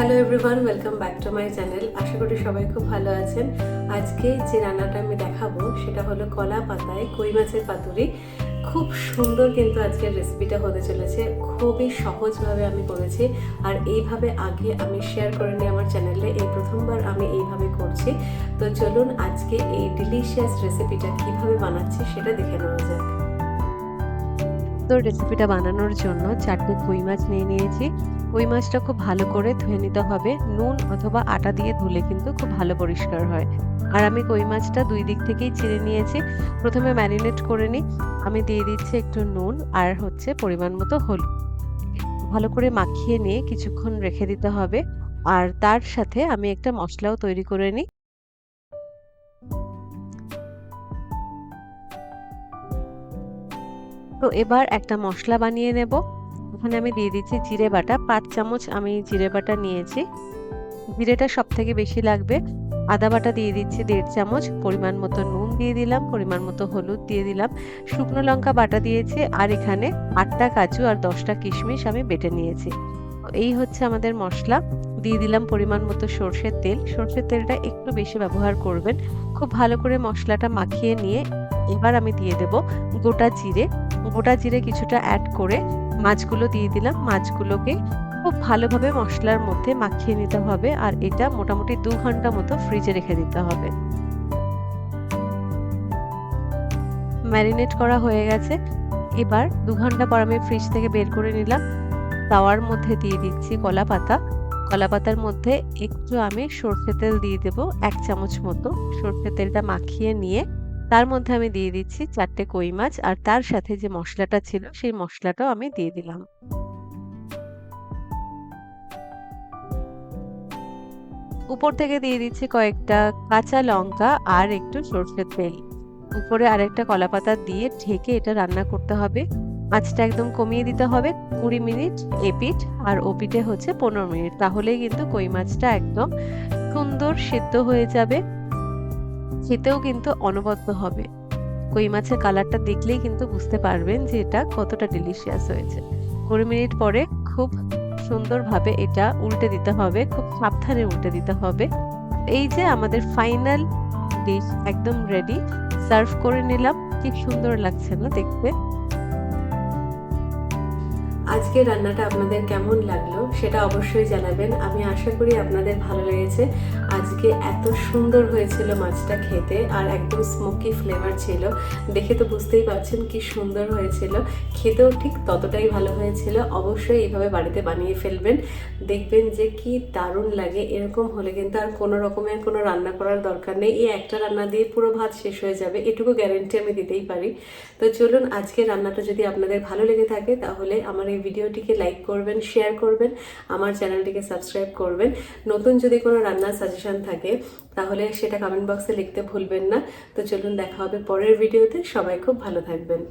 Hello everyone welcome back to my channel আশা করি সবাই খুব ভালো আছেন। আজকে যে রান্নাটা আমি দেখাবো, সেটা হলো কলা পাতায় কই মাছের পাতুরি। খুব সুন্দর কিন্তু আজকের রেসিপিটা হতে চলেছে। খুবই সহজভাবে আমি করেছি। আর এইভাবে আগে আমি শেয়ার করে নিই আমার চ্যানেলে এই প্রথমবার আমি এইভাবে করছি। তো চলুন আজকে এই ডিলিশিয়াস রেসিপিটা কীভাবে বানাচ্ছি, সেটা দেখে নেওয়া যাক। তো রেসিপিটা বানানোর জন্য চারটে কই মাছ নিয়ে নিয়েছি। কই মাছটা খুব ভালো করে ধুয়ে নিতে হবে। নুন অথবা আটা দিয়ে ধুলে কিন্তু খুব ভালো পরিষ্কার হয়। আর আমি কই মাছটা দুই দিক থেকেই চিড়ে নিয়েছি। প্রথমে ম্যারিনেট করে নিই। আমি দিয়ে দিচ্ছি একটু নুন আর হচ্ছে পরিমাণ মতো হলুদ। ভালো করে মাখিয়ে নিয়ে কিছুক্ষণ রেখে দিতে হবে। আর তার সাথে আমি একটা মশলাও তৈরি করে নিই। তো এবার একটা মশলা বানিয়ে নেব। ওখানে আমি দিয়ে দিচ্ছি জিরে বাটা। পাঁচ চামচ আমি জিরে বাটা নিয়েছি। জিরেটা সব থেকে বেশি লাগবে। আদা বাটা দিয়ে দিচ্ছি দেড় চামচ। পরিমাণ মতো নুন দিয়ে দিলাম, পরিমাণ মতো হলুদ দিয়ে দিলাম। শুকনো লঙ্কা বাটা দিয়েছি আর এখানে আটটা কাজু আর দশটা কিশমিশ আমি বেটে নিয়েছি। এই হচ্ছে আমাদের মশলা। দিয়ে দিলাম পরিমাণ মতো সর্ষের তেল। সর্ষের তেলটা একটু বেশি ব্যবহার করবেন। খুব ভালো করে মশলাটা মাখিয়ে নিয়ে এবার আমি দিয়ে দেব গোটা জিরে। গোটা জিরে কিছুটা অ্যাড করে মাছগুলো দিয়ে দিলাম। মাছগুলোকে খুব ভালোভাবে মশলার মধ্যে মাখিয়ে নিতে হবে আর এটা মোটামুটি দু ঘণ্টা মতো ফ্রিজে রেখে দিতে হবে। ম্যারিনেট করা হয়ে গেছে। এবার দু ঘণ্টা পর আমি ফ্রিজ থেকে বের করে নিলাম। তাওয়ার মধ্যে দিয়ে দিচ্ছি কলা পাতা। কলা পাতার মধ্যে একটু আমি সর্ষে তেল দিয়ে দেব, এক চামচ মতো। সর্ষে তেলটা মাখিয়ে নিয়ে তার মধ্যে আমি দিয়ে দিচ্ছি চারটে কই মাছ আর তার সাথে যে মশলাটা ছিল সেই মশলাটাও আমি দিয়ে দিলাম। উপর থেকে দিয়ে দিচ্ছি কয়েকটা কাঁচা লঙ্কা আর একটু সর্ষের তেল। উপরে আরেকটা কলা পাতা দিয়ে ঢেকে এটা রান্না করতে হবে। আঁচটা একদম কমিয়ে দিতে হবে কুড়ি মিনিট এপিট আর ওপিটে হচ্ছে পনেরো মিনিট। তাহলেই কিন্তু কই মাছটা একদম সুন্দর সিদ্ধ হয়ে যাবে। খেতেও কিন্তু অনবদ্য হবে। কই মাছের কালারটা দেখলেই কিন্তু বুঝতে পারবেন যে এটা কতটা ডিলিশিয়াস হয়েছে। কুড়ি মিনিট পরে খুব সুন্দরভাবে এটা উল্টে দিতে হবে, খুব সাবধানে উল্টে দিতে হবে। এই যে আমাদের ফাইনাল ডিশ একদম রেডি সার্ভ করে নিলাম। ঠিক সুন্দর লাগছে না দেখতে। আজকে রান্নাটা আপনাদের কেমন লাগল সেটা অবশ্যই জানাবেন। আমি আশা করি আপনাদের ভালো লেগেছে। আজকে এত সুন্দর হয়েছিল মাছটা খেতে আর একদম স্মোকি ফ্লেভার ছিল। দেখে তো বুঝতেই পারছেন কি সুন্দর হয়েছিল। খেতেও ঠিক ততটাই ভালো হয়েছিল। অবশ্যই এইভাবে বাড়িতে বানিয়ে ফেলবেন। দেখবেন যে কি দারুণ লাগে। এরকম হলে কিন্তু আর কোনো রকমের কোনো রান্না করার দরকার নেই। এই একটা রান্না দিয়ে পুরো ভাত শেষ হয়ে যাবে। এটুকু গ্যারেন্টি আমি দিতেই পারি। তো চলুন আজকে রান্নাটা যদি আপনাদের ভালো লেগে থাকে তাহলে আমার এই ভিডিওটিকে লাইক করবেন শেয়ার করবেন, আমার চ্যানেলটিকে সাবস্ক্রাইব করবেন। নতুন যদি কোনো রান্নার সাজেশন থাকে, তাহলে সেটা কমেন্ট বক্সে লিখতে ভুলবেন না। তো চলুন দেখা হবে পরের ভিডিওতে। সবাই খুব ভালো থাকবেন।